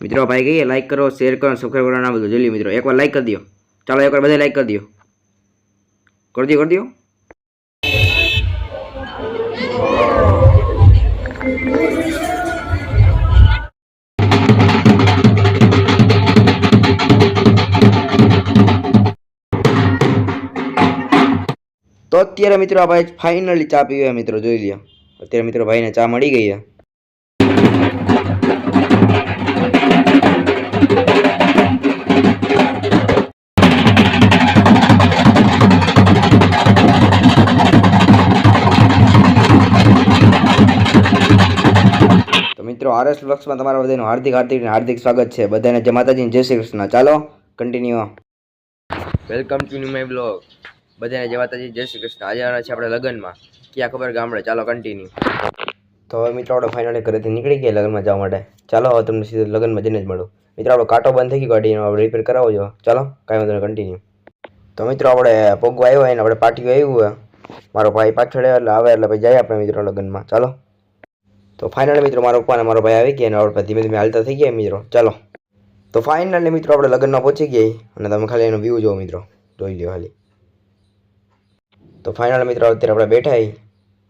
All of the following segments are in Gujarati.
મિત્રો, ભાઈ, કહીએ લાઈક કરો શેર કરો સબસ્ક્રાઈબ કરો ના બધું જલ્દી મિત્રો, એકવાર લાઈક કરી દો ચાલો, એકવાર બધા લાઈક કરી દો કરી દો કરી દો તો અત્યારે મિત્રો, આ ભાઈ ફાઇનલી ચા પીવે મિત્રો, જોઈ લ્યો. અત્યારે મિત્રો, ભાઈને ચા મળી ગઈ છે. આરએસ બ્લોગ્સમાં તમારા બધાનું હાર્દિક હાર્દિક હાર્દિક સ્વાગત છે. બધાને જય માતાજી જય શ્રી કૃષ્ણ. ચાલો continue welcome to new my blog બધાને જય માતાજી જય શ્રી કૃષ્ણ. આજે આવવાના છે આપણે લગ્નમાં. ક્યાં ખબર ગામડે? ચાલો કન્ટિન્યુ તો હવે મિત્રો આપણે ફાઇનલી ઘરેથી નીકળી ગયા લગ્નમાં જવા માટે. ચાલો હવે તમને સીધું લગ્નમાં જઈને જ મળું. મિત્રો આપણો કાંટો બંધ થઈ ગયો ગાડીનો આપણે રિપેર કરાવો છો. ચાલો કાંઈ વાંધો કન્ટિન્યુ તો મિત્રો આપણે પોગવા આવ્યો હોય ને આપણે પાર્ટીઓ આવ્યું હોય મારો ભાઈ પાછળ એટલે આવે એટલે પછી જાય આપણે મિત્રો લગ્નમાં. ચાલો. તો ફાઇનલ મિત્રો, મારો પપ્પાને મારો ભાઈ આવી ગયા અને આપણે ધીમે ધીમે હાલતા થઈ ગયા મિત્રો. ચાલો. તો ફાઇનલી મિત્રો, આપણે લગ્નમાં પહોંચી ગયા અને તમે ખાલી એનો વ્યૂ જુઓ મિત્રો. જોઈ લો ખાલી. તો ફાઇનલ મિત્રો, અત્યારે આપણે બેઠા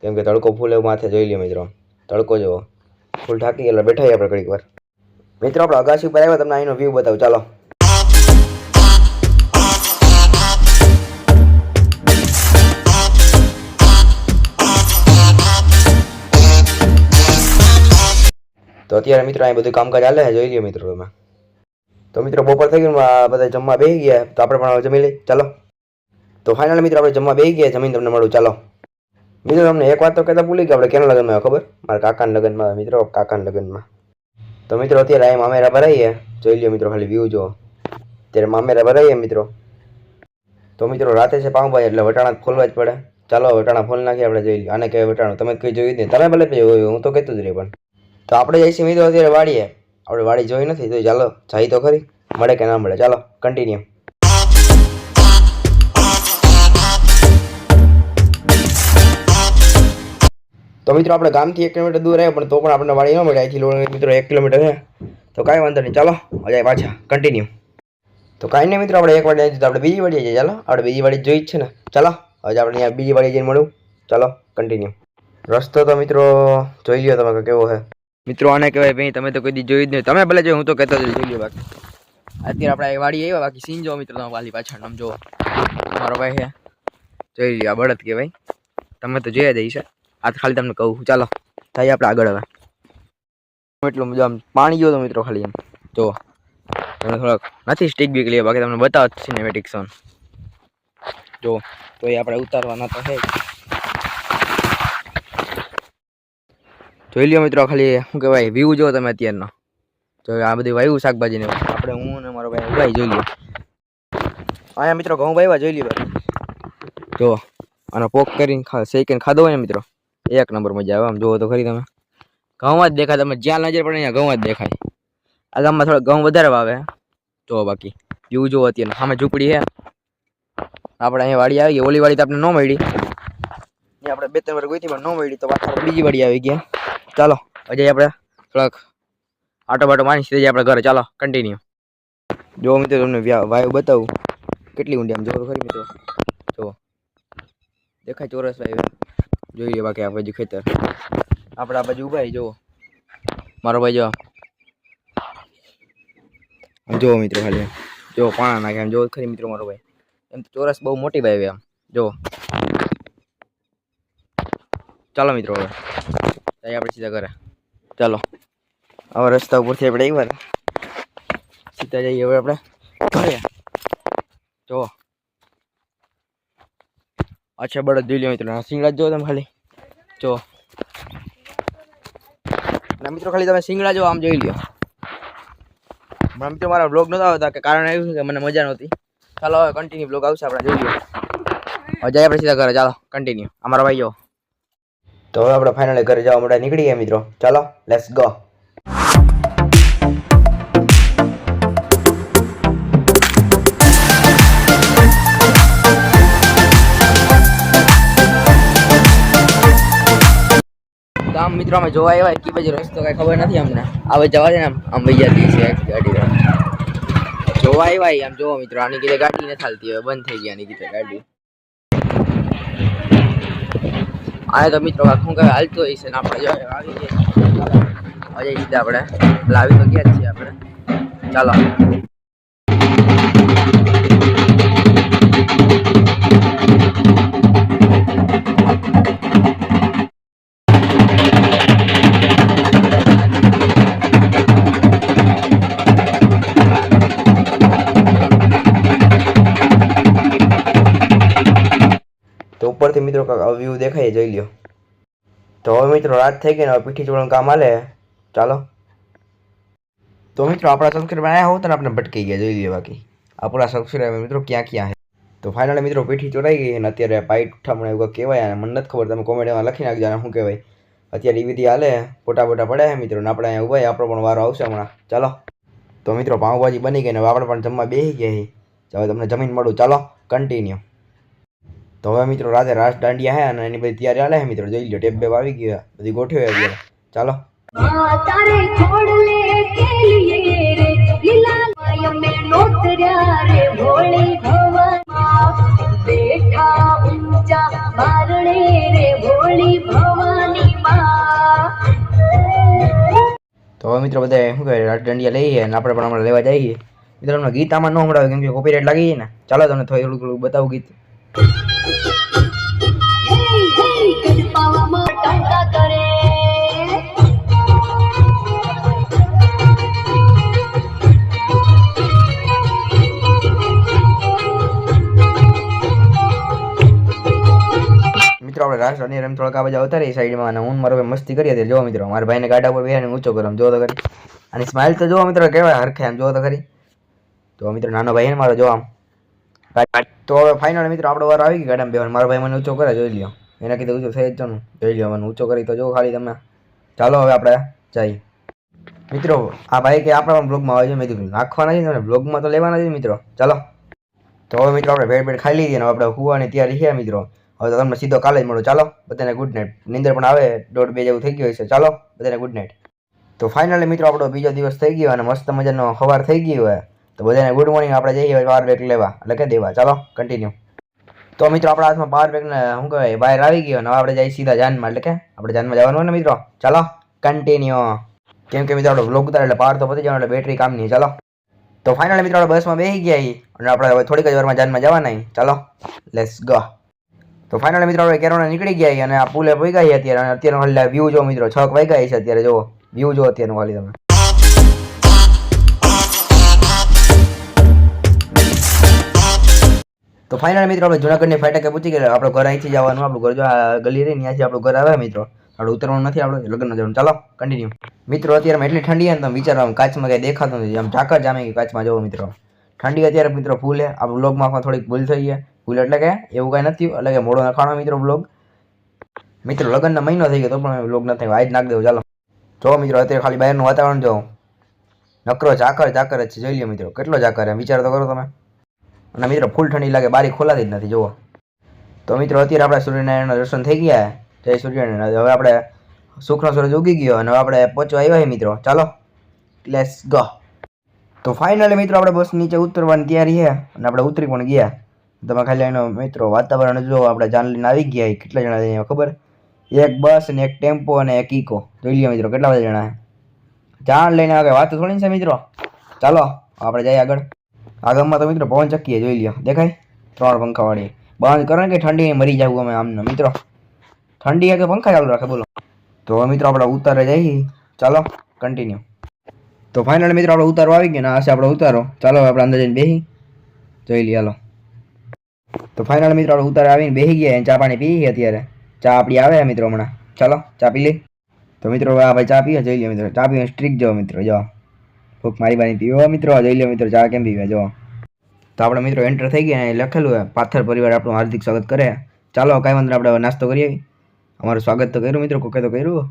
કેમ કે તડકો ફૂલ એવું માથે જોઈ લ્યો મિત્રો. તડકો જુઓ ફૂલ ઠાકી એટલે બેઠા આપણે ઘડીક વાર. મિત્રો, આપણે અગાસી ઉપર આવ્યા, તમને અહીંનો વ્યૂ બતાવું. ચાલો. તો અત્યારે મિત્રો અહીં બધું કામકાજ ચાલે છે, જોઈ લઈએ મિત્રો તમે. તો મિત્રો બપોર થઈ ગયું બધા જમવા બેસી ગયા તો આપણે પણ જમી લઈએ. ચાલો. તો ફાઇનલ મિત્રો આપણે જમવા બેસી ગયા જમીન તમને મળું. ચાલો. મિત્રો તમને એક વાત તો કહેતા ભૂલી ગયા, આપણે કેના લગ્નમાં આવ્યા ખબર? મારા કાકાના લગ્નમાં મિત્રો, કાકાના લગ્નમાં. તો મિત્રો અત્યારે અહીં મામેરા ભરાઈએ. જોઈ લો મિત્રો ખાલી વ્યૂ જુઓ. અત્યારે મામેરા ભરાઈએ મિત્રો. તો મિત્રો રાતે છે પાઉંભાઈ એટલે વટાણા ખોલવા જ પડે. ચાલો, વટાણા ફોલ નાખીએ આપણે જોઈ લઈએ આને કહેવાય વટાણું. તમે કંઈ જોયું નહીં. તમે ભલે હું તો કહેતું જ રહી પણ. તો આપણે જઈશું મિત્રો અત્યારે વાડીએ. આપણે વાડી જોઈ નથી, તો ચાલો જાય તો ખરી. મળે કે ના મળે, ચાલો કન્ટિન્યુ તો મિત્રો, આપણે ગામથી એક કિલોમીટર દૂર આવ્યા, પણ તો પણ આપણને વાડી ન મળે. અહીંથી મિત્રો એક કિલોમીટર છે. તો કાંઈ વાંધો નહીં, ચાલો અજાય પાછા કન્ટિન્યુ તો કાંઈ નહીં મિત્રો, આપણે એક વાડી આવી તો આપણે બીજી વાડી જઈએ, ચાલો. આપણે બીજી વાડી જોઈ જ છે ને. ચાલો, હવે આપણે અહીંયા બીજી વાડી જઈને મળું. ચાલો કન્ટિન્યુ રસ્તો તો મિત્રો, જોઈ લ્યો તમે કેવો છે. મિત્રો, આને કહેવાય ભાઈ, તમે તો કોઈ દી જોયું જ નહીં. તમે ભલે જો હું તો કહેતો જોઈ લ્યો બાકી. અત્યારે આપણે વાડી આવ્યા, બાકી સીન જો મિત્રો તમે વાલી પાછળ, આમ જો મારો ભાઈ છે. જોઈ લ્યો બળદ કહેવાય તમે તો જોયા જઈ છે આ ખાલી તમને કહું ચાલો થાય આપણે આગળ હવે. એટલું આમ પાણી ગયો મિત્રો ખાલી એમ. જો તમને થોડાક નથી સ્ટીક બીક લે બાકી તમને બતાવો સિનેમેટિક સોન જો તો એ આપણે ઉતારવાના તો છે જોઈ લ્યો મિત્રો, ખાલી શું કહેવાય વ્યૂ જો તમે અત્યારનો. જો આ બધી વાયુ શાકભાજી આપણે હું અને મારો ભાઈ ઉગાઈ જોઈ લ્યો. અહીંયા મિત્રો ઘઉં વાવ્યા જોઈ લ્યો. જો, આનો પોક કરીને શેકીને ખાધો હોય ને મિત્રો. એક નંબર મજા આવે, આમ જોવો તો ખરી તમે. ઘઉં જ દેખાય, તમે જ્યાં નજર પડે ત્યાં ઘઉં જ દેખાય. આ ગામમાં થોડા ઘઉં વધારે વાવે. જો બાકી વ્યૂ જોવો અત્યારે સામે ઝૂંપડી હે આપણે અહીંયા વાડી આવી ગઈ, ઓલી વાડી તો આપણે ન મળી આપણે બે ત્રણ વાર ગઈ હતી પણ ન મળી તો પાછળ બીજી વાડી આવી ગયા. ચાલો હજી આપણે થોડાક આટો બાટો મારી સીધે આપણે ઘરે. ચાલો કન્ટિન્યુ જો મિત્રો, તમને વાયુ બતાવું. કેટલી ઊંડી આમ, જોવો ખરી મિત્રો. જુઓ. દેખાય ચોરસ વાયુ. જોઈ લે બાકી આ બાજુ ખેતર. આપણે આ બાજુ ઊભા જુઓ. મારો ભાઈ જો જુઓ મિત્રો ખાલી. જો પાણા નાખે આમ જોવો ખરી મિત્રો મારો ભાઈ. એમ ચોરસ બહુ મોટી વાયુ આમ. જુઓ. ચાલો મિત્રો હવે. જઈએ આપણે સીધા ઘરે. ચાલો. હવે રસ્તા ઉપરથી આપણે આવ્યા હતા સીધા જઈએ હવે આપણે ઘરે. જો. અચ્છા, બળદ જોઈ લો મિત્રો. સિંગડા જો તમે ખાલી. જો. ના મિત્રો, ખાલી તમે સિંગડા જો આમ જોઈ લ્યો. મિત્રો મારા બ્લોગ નતા આવતા, કે કારણ એવું છે કે મને મજા નહોતી. ચાલો, હવે કન્ટિન્યુ બ્લોગ આવશે, આપણે જોઈ લ્યો. હવે જઈએ આપણે સીધા ઘરે. ચાલો કન્ટિન્યુ અમારા ભાઈ જો. તો હવે આપણે ફાઇનલી ઘરે જવા માટે નીકળી ગયા મિત્રો. ચાલો લેટ્સ ગો મિત્રો અમે જોવા આવ્યા કે પછી રસ્તો કઈ ખબર નથી અમને. આવે જવા દે ને આમ. વહી જતી છે ગાડી જોવા આવ્યા આમ. જોવો મિત્રો, આની કીધે ગાડી નથી હાલતી, હવે બંધ થઈ ગયા આની કીધે ગાડી. આ તો મિત્રો શું કાંઈ હાલતો હોય છે ને આપણે જો આવી અજય રીતે આપણે. લાવી તો ગયા જ છીએ આપણે. ચાલો. ઉપરથી મિત્રો કાંઈક વ્યૂ દેખાય, જોઈ લ્યો. તો હવે મિત્રો રાત થઈ ગઈ ને હવે પીઠી ચોળનું કામ હાલે. ચાલો. તો મિત્રો આપણા સબસ્ક્રાઈબર આવ્યા હોત ને આપણે ભટકી ગયા, જોઈ લ્યો બાકી. આપણા સબસ્ક્રાઈબર મિત્રો ક્યાં ક્યાં છે તો ફાઇનલી મિત્રો પીઠી ચોરાઈ ગઈ અને અત્યારે પાઇટ ઠમણે એવું કંઈક કહેવાય અને મને નથી ખબર તમે કોમેન્ટમાં લખી નાખજો અને શું કહેવાય. અત્યારે એ વિધિ હાલે, ફોટા બોટા પડ્યા છે મિત્રો ને આપણે અહીંયા ઊભા આપણો પણ વારો આવશે હમણાં. ચાલો. તો મિત્રો પાઉંભાજી બની ગઈ ને હવે આપણે પણ જમવા બેસી ગયા છીએ. હવે તમને જમીન મળું. ચાલો કન્ટિન્યુ તો હવે મિત્રો રાતે રાસ દાંડિયા હે અને એની બધી તૈયારી આલે હે મિત્રો જોઈ લ્યો ટેબ બેપ આવી ગયા બધી ગોઠવી આવી ગયા. ચાલો. બેઠા ઊંચા બારણે રે ભોળી ભવાની તો હવે મિત્રો બધા શું કહે રાત દાંડિયા લઈએ અને આપણે પણ હમણાં લેવા જઈએ. મિત્રો હમણાં ગીત આમાં ન સંભળાવે કેમ કે કોપીરાઇટ લાગી જાય ને. ચાલો તમને થોડું થોડું બતાવું ગીત. હે ગડપામાં કરે મિત્રો, આપણે રાસ દાંડિયા રમ થોડાક આ બાજુ આવતા રહી સાઈડમાં અને હું મારો ભાઈ મસ્તી કરી હતી જો મિત્રો, મારા ભાઈને ગાડા પર બેહાને ઊંચો કરો જો તો ખરી. અને સ્માઇલ તો જો મિત્રો કેવાય હરખે, આમ જો તો ખરી. તો મિત્રો, નાનો ભાઈ ને મારો, જો આમ. તો હવે ફાઇનલ મિત્રો, આપણો વાર આવી ગઈ ગાડામાં બેવાનું મારો ભાઈ મને ઊંચો કરે, જોઈ લ્યો. એને કીધું ઊંચું થઈ જ જોઈ લ્યો, મને ઊંચો કરી તો જો ખાલી તમે. ચાલો હવે આપણે જઈએ. મિત્રો, આ ભાઈ કે આપણા બ્લોગમાં આવે છે, મેં કીધું, નાખવાના છે ને બ્લોગમાં તો લેવાના છે મિત્રો. ચાલો. તો હવે મિત્રો, આપણે ભેટ ભેટ ખાઈ લીધી અને આપણે હુવાની તૈયારી છે મિત્રો. હવે તો તમને સીધો કાલે જ મળો. ચાલો, બધાને ગુડ નાઇટ નીંદર પણ આવે, દોઢ બે જેવું થઈ ગયું છે ચાલો, બધાને ગુડ નાઇટ તો ફાઇનલી મિત્રો, આપણો બીજો દિવસ થઈ ગયો અને મસ્ત મજાનો સવાર થઈ ગયો હોય તો બધાને ગુડ મોર્નિંગ આપણે જઈએ વાર બ્રેક લેવા. એટલે દેવા. ચાલો કન્ટિન્યુ તો મિત્રો, આપણા હાથમાં પાવર બેગ ને, શું કહેવાય વાયર આવી ગયો અને આપણે જઈએ સીધા જાનમાં, એટલે કે આપણે જાનમાં જવાનું હોય ને મિત્રો? ચાલો કન્ટિન્યુ કેમ કે મિત્રો, આપણો બ્લોક ઉતાર એટલે પાવર તો પતી જવાનું, એટલે બેટરી કામ નહીં, ચાલો. તો ફાઇનલી મિત્રો, આપણે બસમાં બેસી ગયા અને આપણે હવે થોડીક જ વારમાં જાનમાં જવાના. ચાલો લેટ્સ ગો તો ફાઇનલી મિત્રો, આપણે કેરોના નીકળી ગયા અને આ પુલે પહોંચી ગયા અત્યારે. અને અત્યારનો ખાલી વ્યૂ જો મિત્રો છ વાગ્યા છે અત્યારે, જુઓ. વ્યૂ જો અત્યારનું ખાલી તમે. તો ફાઇનલ મિત્રો, આપણે જુનાગઢની ફાટકે પૂછી ગયા આપણું ઘર અહીંથી જવાનું આપણું ઘર જો આ ગલી રહી ત્યાંથી આપણું ઘર આવે મિત્રો. આપણે ઉતરવાનું નથી આપણે, લગ્ન જવાનું. ચાલો કન્ટિન્યુ મિત્રો, અત્યારે એટલી ઠંડી ને, તમે વિચારો કાચમાં કંઈ દેખાતું નથી. આમ ઝાકર જામી કે કાચમાં જવો મિત્રો. ઠંડી અત્યારે મિત્રો ફૂલે આપણું બ્લોગમાં થોડીક ભૂલ થઈ છે. ભૂલ એટલે કે એવું કાંઈ નથી, એટલે કે મોડો નખાણો મિત્રો બ્લોગ મિત્રો, લગ્નનો મહિનો થઈ ગયો તો પણ બ્લોગ નથી થયો. આજ નાખ દેવું, ચાલો. જો મિત્રો, અત્યારે ખાલી બહારનું વાતાવરણ જો નકરો ઝાકર ઝાકર જ છે. જોઈ લ્યો મિત્રો, કેટલો ઝાકર એમ વિચાર તો કરો તમે. અને મિત્રો, ફૂલ ઠંડી લાગે, બારી ખોલાતી જ નથી, જુઓ. તો મિત્રો, અત્યારે આપણે સૂર્યનારાયણના દર્શન થઈ ગયા. જય સૂર્યનારાયણ. હવે આપણે શુક્ર સૂરજ ઉગી ગયો અને આપણે પહોંચવા આવ્યા છીએ, મિત્રો. ચાલો લેટ્સ ગો તો ફાઇનલી મિત્રો, આપણે બસ નીચે ઉતરવાની તૈયારી છે અને આપણે ઉતરી પણ ગયા. તમે ખાલી એનો મિત્રો, વાતાવરણ જો આપણે જાન લઈને આવી ગયા. કેટલા જણા છે ખબર? એક બસ અને એક ટેમ્પો અને એક ઇકો. જોઈ લ્યો, મિત્રો, કેટલા બધા જણા જાણ લઈને આગળ વાત થોડી છે, મિત્રો. ચાલો, આપણે જઈએ આગળ. આગળમાં તો મિત્રો પવન ચક્કીએ જોઈ લ્યો. દેખાય? ત્રણ પંખાવાળી બંધ કરો ને કે ઠંડી મરી જાવું અમે આમને મિત્રો. ઠંડી કે પંખા ચાલુ રાખે, બોલો. તો હવે મિત્રો આપણે ઉતારે જઈએ. ચાલો કન્ટિન્યુ તો ફાઇનલ મિત્રો આપણે ઉતારો આવી ગયો ને, આ છે આપણો ઉતારો. ચાલો, હવે આપણે અંદર જઈને બેસી જોઈ લઈએ હાલો. તો ફાઇનલ મિત્રો આપણે ઉતારે આવીને બેસી ગયા અને ચા પાણી પી અત્યારે. ચા આપણી આવે મિત્રો હમણાં. ચાલો, ચા પી લી. તો મિત્રો હવે આ ભાઈ ચા પીવે, જોઈ લ્યો મિત્રો. ચા પીવે સ્ટ્રીક જો મિત્રો જો ભૂખ મારી બાની એવો મિત્રો જોઈ લો મિત્રો, ચા કેમ પીવે? જો. તો આપણે મિત્રો એન્ટર થઈ ગયા અને લખેલું હોય પાથર પરિવાર આપણું હાર્દિક સ્વાગત કરે. ચાલો, કાંઈ વાંધો આપણે નાસ્તો કરીએ. અમારું સ્વાગત તો કર્યું મિત્રો, કોકે તો કર્યું.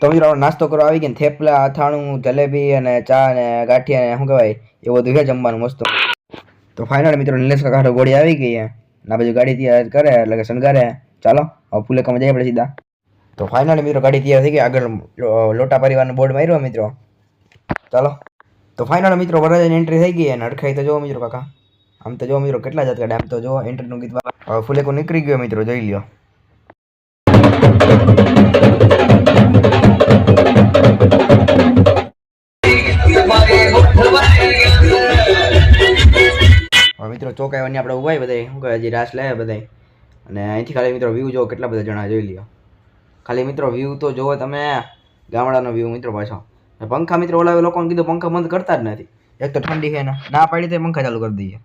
તો મિત્રો, આપણે નાસ્તો કરવા આવી ગયા થેપલા, અથાણું, જલેબી અને ચા અને ગાંઠિયા અને શું કહેવાય, એ બધું છે જમવાનું મસ્ત. તો ફાઇનલ મિત્રો, નિલેશ કાકા ગોળી આવી ગઈ ના બાજુ ગાડી તૈયાર કરે, એટલે કે શણગારે. ચાલો, હવે ફૂલેકામાં જઈએ આપણે સીધા. તો ફાઇનલ મિત્રો, ગાડી તૈયાર થઈ ગઈ. આગળ લોટા પરિવારનો બોર્ડ માર્યો મિત્રો. ચાલો. તો ફાઇનલ મિત્રો વરરાજાની એન્ટ્રી થઈ ગઈ અને અડખાઈ તો જોવો મિત્રો કાકા. આમ તો જો મિત્રો કેટલા જાત આમ તો જો એન્ટ્રીનું ગીત ફુલેકો નીકળી ગયો મિત્રો, જોઈ લ્યો. મિત્રો ચોકાવાની આપણે ઉભાઈ બધા શું કહે, હજી રાસ લાવ્યા બધા અને અહીંથી ખાલી મિત્રો વ્યૂ જો કેટલા બધા જણા, જોઈ લ્યો. ખાલી મિત્રો વ્યૂ તો જોવો તમે. ગામડાનો વ્યૂ મિત્રો પાછો. પંખા મિત્રો ઓલા લોકોને કીધું પંખા બંધ કરતા જ નથી. એક તો ઠંડી છે ને ના પાડી તો પંખા ચાલુ કરી દઈએ.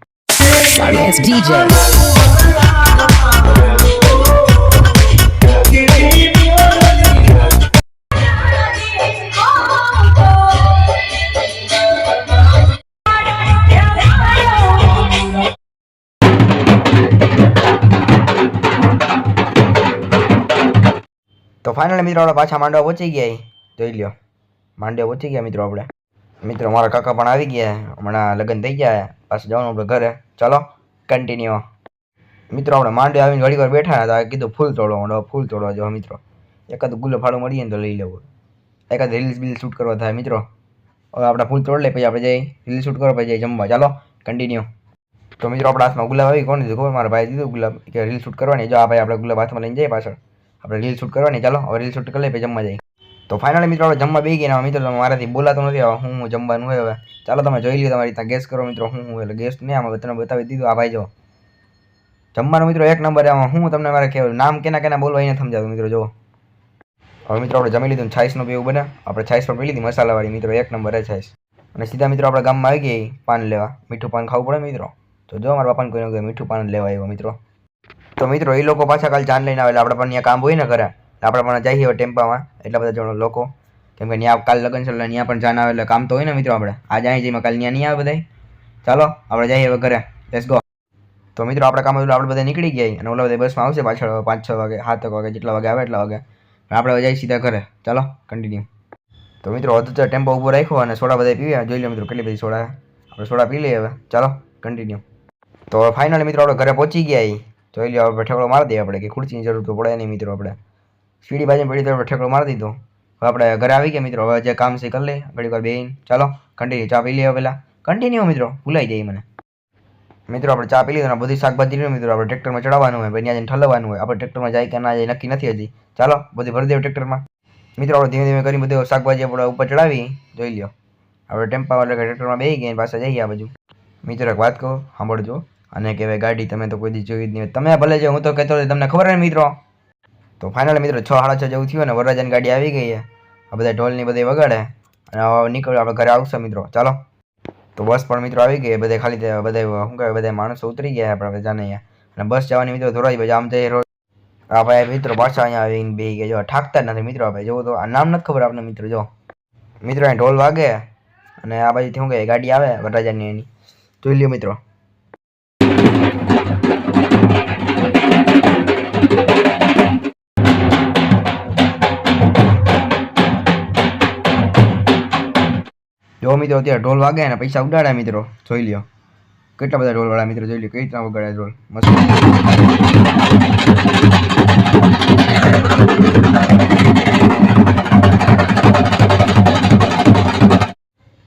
તો ફાઇનલ મિત્રો આપણે પાછા માંડવા પહોંચી ગયા જોઈ લ્યો. માંડવા પહોંચી ગયા મિત્રો આપણે. મિત્રો, મારા કાકા પણ આવી ગયા. હમણાં લગ્ન થઈ ગયા. પાછું જવાનું આપણે ઘરે. ચલો કન્ટિન્યુ મિત્રો, આપણે માંડવે આવીને ઘડી વાર બેઠા હતા. કીધું ફૂલ તોડો માંડો ફૂલ તોડવા જો મિત્રો. એકાદ ગુલ્લો ફાળો મળીએ ને તો લઈ લેવો. એકાદ રીલ્સ બિલ શૂટ કરવા થાય મિત્રો. હવે આપણે ફૂલ તોડ લે, પછી આપણે જઈ રીલ શૂટ કરવા પછી જઈ જમવા. ચાલો કન્ટિન્યુ તો મિત્રો, આપણા હાથમાં ગુલાબ આવી. કોણ દીધું ખબર? મારા ભાઈ દીધું ગુલાબ કે રીલ શૂટ કરવાની. જો આ ભાઈ આપણે ગુલાબ હાથમાં લઈને જઈએ પાછળ. આપણે રીલ શૂટ કરવાની. ચાલો, હવે રીલ શૂટ કરી લઈએ પછી જમવા જઈએ. તો ફાઇનલી મિત્રો આપણે જમવા બેસી ગયા મિત્રો મારાથી બોલાતો નથી, હવે હું જમવાનું હોય હવે. ચાલો તમે જોઈ લ્યો તમારી ત્યાં ગેસ કરો મિત્રો હું એટલે ગેસ નહીં આમાં તમને બતાવી દીધું આ ભાઈ જો. જમવાનું મિત્રો એક નંબર આમાં, હું તમને મારે કહેવાય નામ કેના કેના બોલવા એને સમજાવું મિત્રો, જો. હવે મિત્રો આપણે જમી લીધું છાઈસનું પીવું બને. આપણે છાઈસ પણ પી લીધી મસાલાવાળી મિત્રો એક નંબર છાઈસ. અને સીધા મિત્રો આપણા ગામમાં આવી ગઈ પાન લેવા. મીઠું પાન ખાવું પડે મિત્રો. તો જો મારા કોઈને કહે, મીઠું પાન લેવા આવ્યો મિત્રો. તો મિત્રો એ લોકો પાછા કાલ ચાન લઈને આવેલા, આપણે પણ ત્યાં કામ હોય ને ઘરે. આપણે પણ જઈએ હવે ટેમ્પામાં, એટલા બધા જણો લોકો. કેમ કે ત્યાં કાલ લગ્ન છે, એટલે ત્યાં પણ જાન આવે, એટલે કામ તો હોય ને મિત્રો આપણે આજે અહીં જઈએ કાલ ત્યાં નહીં આવે બધા ચાલો આપણે જઈએ હવે ઘરે. લેટ્સ ગો તો મિત્રો, આપણે કામ હતું આપણે બધા નીકળી ગયા અને ઓલા બધા બસમાં આવશે પાછળ, હવે પાંચ છ વાગે, સાત વાગે, જેટલા વાગે આવે એટલા વાગે. અને આપણે હવે જઈએ સીધા ઘરે. ચાલો કન્ટિન્યુ તો મિત્રો, હજુ તો ટેમ્પો ઊભો રાખ્યો અને સોડા બધા પીવ્યા. જોઈ લો મિત્રો, કેટલી બધી સોડા. આપણે સોડા પી લઈએ હવે. ચાલો કન્ટિન્યુ તો ફાઇનલી મિત્રો આપણે ઘરે પહોંચી ગયા ઈ. જોઈ લો હવે ઠેકડો મારી દઈએ આપણે કે ખુરશીની જરૂર તો પડે નહીં મિત્રો આપણે સીડી બાજુ પડી તો આપણે ઠેકડો મારી દીધો. હવે આપણે ઘરે આવી ગયા મિત્રો. હવે જે કામ છે એ કરી લઈએ ઘડી વાર બેહીને. ચાલો કન્ટિન્યુ ચા પી લઈએ પહેલાં કન્ટિન્યુ મિત્રો. ભૂલાઈ જાય મને. મિત્રો આપણે ચા પી લીધું અને બધી શાકભાજી રહ્યું મિત્રો. આપણે ટ્રેક્ટરમાં ચડાવવાનું હોય પછી ત્યાં જઈને ઠલવવાનું હોય. આપણે ટ્રેક્ટરમાં જાય કે ના જાય નક્કી નથી હજી. ચાલો બધી ભરી દેવું ટ્રેક્ટરમાં મિત્રો આપણે ધીમે ધીમે કરીને બધું શાકભાજી આપણે ઉપર ચડાવી. જોઈ લ્યો. આપણે ટેમ્પા એટલે કે ટ્રેક્ટરમાં બેસી ગયા પાછા જઈએ આ બાજુ. મિત્રો એક વાત કહું સાંભળજો. અને કહેવાય ગાડી તમે તો કોઈ દી જોઈ જ નહીં હોય. તમે ભલે છે હું તો કહેતો હતો, તમને ખબર ને મિત્રો? તો ફાઇનલ મિત્રો છ સાડા છ જેવું થયું ને વરરાજાની ગાડી આવી ગઈ આ બધા ઢોલની બધી વગાડે અને હવે નીકળ્યો, આપણે ઘરે આવશે મિત્રો. ચાલો. તો બસ પણ મિત્રો આવી ગઈ બધે ખાલી બધા શું કહેવાય, બધા માણસો ઉતરી ગયા આપણે બધા જાણે અહીંયા. અને બસ જવાની મિત્રો થોડા પછી આમ જઈ રોડ આ ભાઈ મિત્રો પાછા અહીંયા આવીને બે ગયા જો ઠાકતા જ નથી મિત્રો આપણે જોવો તો આ નામ નથી ખબર આપણે મિત્રો, જો. મિત્રો અહીં ઢોલ વાગે અને આ બાજુથી શું કહે ગાડી આવે વરરાજાની એની. જોઈ લ્યો મિત્રો. મિત્રો, અત્યારે ઢોલ વાગે ને પૈસા ઉડાડ્યા મિત્રો, જોઈ લ્યો. કેટલા બધા ઢોલ વાળા મિત્રો જોઈ લ્યો કઈ રીતના વગાડ્યા ઢોલ, મસ્ત.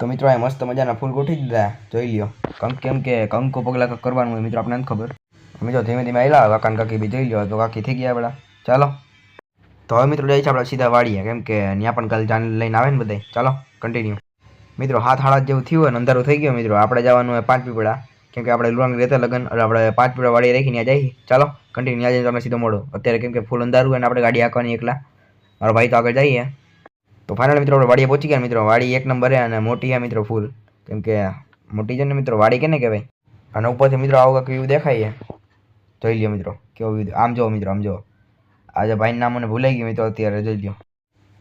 તો મિત્રો, આ મસ્ત મજાના ફૂલ ગોઠવી દીધા, જોઈ લ્યો. કંક કેમ કે કંકુ પગલા કરવાનું હોય મિત્રો આપણે નથી ખબર. મિત્રો, ધીમે ધીમે આવેલા કાકા ને કાકી બી જોઈ લ્યો, તો કાકી થઈ ગયા આપણા. ચાલો. તો હવે મિત્રો જાય છે આપણે સીધા વાળીએ કેમ કે ત્યાં પણ કાલ જાન લઈને આવે ને બધા ચાલો કન્ટિન્યુ મિત્રો, હાથ હાડા જેવું થયું હોય ને અંધારું થઈ ગયું મિત્રો. આપણે જવાનું હોય પાંચ પીપળા કેમ કે આપણે લુવાંગ રહેતા લગન આપણે પાંચ પીપળા વાળી રાખીને ત્યાં જઈએ. ચાલો કન્ટિન્યુ ત્યાં જઈને તમને સીધો મળો અત્યારે કેમ કે ફૂલ અંધારું હોય ને આપણે ગાડી હાંકવાની એકલા. મારો ભાઈ તો આગળ જઈએ. તો ફાઇનલ મિત્રો, આપણે વાડીએ પહોંચી ગયા મિત્રો. વાડી એક નંબર અને મોટી છે મિત્રો ફૂલ કેમ કે મોટી છે ને મિત્રો? વાડી કેને કહેવાય? અને ઉપરથી મિત્રો આવું કંઈક વ્યૂ દેખાય જોઈ લ્યો મિત્રો, કેવો વ્યૂ આમ જો મિત્રો, આમ જો આજે ભાઈનું નામ મને ભૂલાઈ ગયું મિત્રો અત્યારે, જોઈ લ્યો.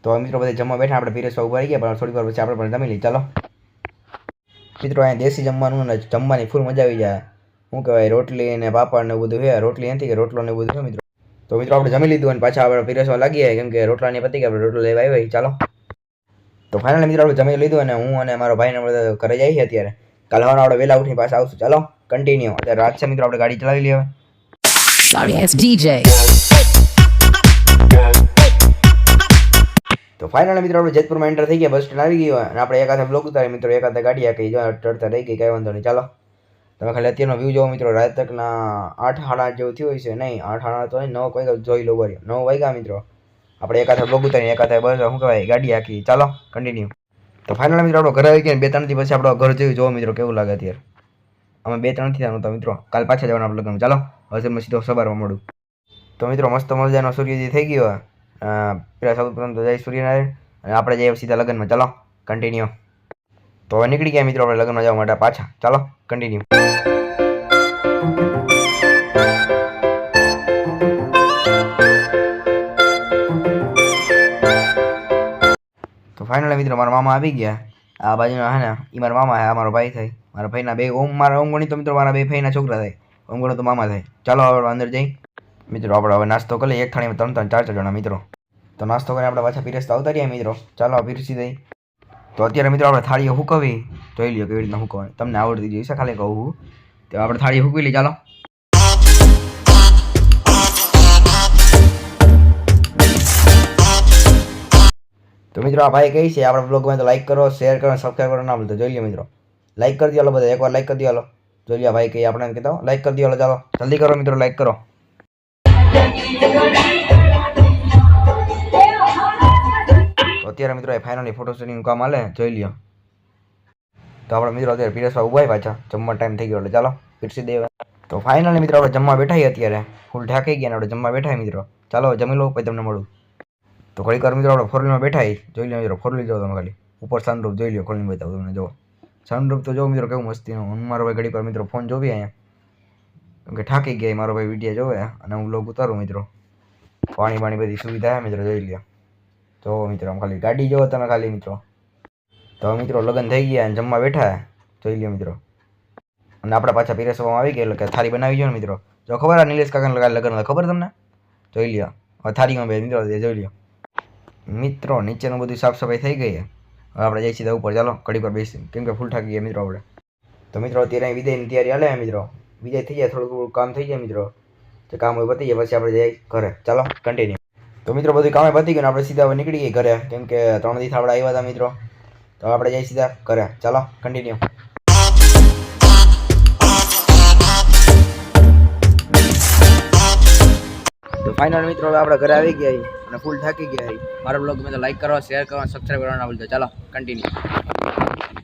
તો મિત્રો બધા જમવા બેઠા, આપણે પીરસવા ઊભા રહી ગયા, પણ થોડીક વાર પછી આપણે પણ જમી લઈએ. ચાલો. મિત્રો, અહીંયા દેશી જમવાનું અને જમવાની ફૂલ મજા આવી જાય. શું કહેવાય, રોટલી ને પાપડ ને બધું છે. રોટલી નથી કે રોટલો ને બધું છે, મિત્રો. તો મિત્રો, આપણે જમી લીધું અને પાછા આપણે પીરસવા લાગીએ, કેમ કે રોટલાની પતી ગયા આપણે રોટલો લેવા આવી ચાલો. તો ફાઇનલી મિત્રો, આપણે જમી લીધું અને હું અને મારો ભાઈને બધા ઘરે જઈએ અત્યારે. કાલ સવારે આપણે વહેલા ઉઠીને પાછા આવશું. ચાલો કન્ટિન્યુ અત્યારે રાત છે, મિત્રો, આપણે ગાડી ચલાવી લઈએ હવે. DJ. તો ફાઇનલ મિત્રો આપણે જેતપુરમાં એન્ટર થઈ ગયા બસ સ્ટેન્ડ આવી ગયો અને આપણે એકાથે બ્લોક ઉતારી મિત્રો એકાથે ગાડી આખી જો ચડતા રહી ગઈ, કાંઈ વાંધો નહીં. ચાલો. તમે ખાલી અત્યારનો વ્યૂ જોવો મિત્રો. રાત તકના આઠ સાડા જેવું થયું છે નહીં, આઠ સાડા તો નહીં, નવ વાગ્યા જોઈ લો બરી નવ વાગ્યા મિત્રો. આપણે એકાથે બ્લોક ઉતારી એકાથે બસ, શું કહેવાય, ગાડી આખી. ચાલો કન્ટિન્યુ તો ફાઇનલ મિત્રો આપણો ઘરે આવી ગયા બે ત્રણ દી પછી આપણો ઘર જોયું. જોવો મિત્રો, કેવું લાગે અત્યારે? અમે બે ત્રણથી થવાનું તો મિત્રો. કાલ પાછા જવાના આપણે લગ્ન ચાલો હજુ મેં સીધો સવારમાં મળું. તો મિત્રો, મસ્ત મજાનો સૂર્યોદય થઈ ગયો. અ, પેલા સૌ પ્રથમ તો જય સૂર્યનારાયણ અને આપણે જઈએ સીધા લગ્નમાં. ચાલો કન્ટિન્યુ તો હવે નીકળી ગયા મિત્રો આપણે લગ્નમાં જવા માટે પાછા. ચાલો કન્ટિન્યુ તો ફાઇનલી મિત્રો મારા મામા આવી ગયા. આ બાજુના હે ને એ મારા મામા હે મારો ભાઈ થાય. મારા ભાઈના બે ઓમ મારા ઓમ ગણિત તો મિત્રો મારા બે ભાઈના છોકરા થાય. ઓમ ગણિત તો મામા થાય. ચાલો અંદર જઈ. મિત્રો, આપણે હવે નાસ્તો કરી લઈએ. એક થાળીમાં ત્રણ ત્રણ ચાર ચાર જણા મિત્રો. તો નાસ્તો કરીને આપણે પાછા પીરસતા આવતા રહ્યા મિત્રો. ચાલો પીરસી દઈ તો અત્યારે મિત્રો, આપણે થાળીઓ હુકવી. જોઈ લ્યો કેવી રીતના હુકવાય. તમને આવડતી જોઈશે ખાલી કહું હું તો આપણે થાળી હુકવી લઈ ચાલો. તો મિત્રો, આ ભાઈ કહી છે, આપણા બ્લોગમાં તો લાઈક કરો શેર કરો સબસ્ક્રાઈબ કરો, ના ભૂલતા. જોઈ લ્યો મિત્રો. લાઈક કરી દો બધા. એકવાર લાઈક કરી દો હાલો. જોઈ લ્યો આ ભાઈ કહી, આપણે કહેતા લાઈક કરી દો હાલો, ચાલો. જલ્દી કરો મિત્રો લાઈક કરો. તો અત્યારે મિત્રો એ ફાઇનલી ફોટો શૂટિંગ કામ હાલે, જોઈ લ્યો. તો આપણે મિત્રો અત્યારે પીરસવા ઊભા પાછા, જમવા ટાઈમ થઈ ગયો એટલે ચાલો, પીરસી દેવા. તો ફાઇનલી મિત્રો આપણે જમવા બેઠા અત્યારે. ફૂલ ઠાકી ગયા આપણે જમવા બેઠા મિત્રો. ચાલો, જમી લો પછી તમને મળું. તો ઘડીક વાર મિત્રો આપણે ફોરલીમાં બેઠા જોઈ લો મિત્રો ફોરલી જાઓ તમે ખાલી. ઉપર સનરૂફ જોઈ લો ખોલીને બતાવું તમને જો સનરૂફ તો જો મિત્રો, કેવું મસ્તીનું. મારો ઘડીક વાર મિત્રો ફોન જોવી અહીંયા. કે થાકી ગયા મારો ભાઈ વીડિયો જોવે અને હું લોગ ઉતારું મિત્રો. પાણી પાણી બધી સુવિધા છે મિત્રો, જોઈ લ્યો. તો મિત્રો, આમ ખાલી ગાડી જોવો તમે ખાલી મિત્રો. તો મિત્રો લગ્ન થઈ ગયા અને જમવા બેઠા જોઈ લ્યો મિત્રો. અને આપણે પાછા પીરસવામાં આવી ગયા એટલે કે થાળી બનાવી ગયો ને મિત્રો. જો ખબર આ નિલેશ કાકાને લગા, લગ્ન ખબર તમને? જોઈ લ્યો. હવે થાળીમાં બે મિત્રો જોઈ લ્યો. મિત્રો, નીચેનું બધું સાફ સફાઈ થઈ ગઈ હવે આપણે જઈ સીધા ઉપર. ચાલો, કડી પર બેસી કેમ કે ફૂલ થાકી ગયા મિત્રો આપણે. તો મિત્રો, અત્યારે વિદાયની તૈયારી હાલે મિત્રો. વિદાય થઈ જાય થોડું થોડું કામ થઈ જાય મિત્રો, તો કામ હોય પતી જાય, પછી આપણે જઈએ ઘરે. ચાલો કન્ટિન્યુ તો મિત્રો, બધું કામે પતી ગયું આપણે સીધા નીકળી ગઈ ઘરે, કેમ કે ત્રણ દિવસ આપણે આવ્યા હતા મિત્રો. તો આપણે જઈએ સીધા ઘરે. ચાલો કન્ટિન્યુ તો ફાઇનલ મિત્રો, હવે આપણે ઘરે આવી ગયા અને ફૂલ થાકી ગયા મારો બ્લોગ મેં તો લાઈક કરો શેર કરો સબસ્ક્રાઈબ કરવાના ભૂલતો. ચાલો કન્ટિન્યુ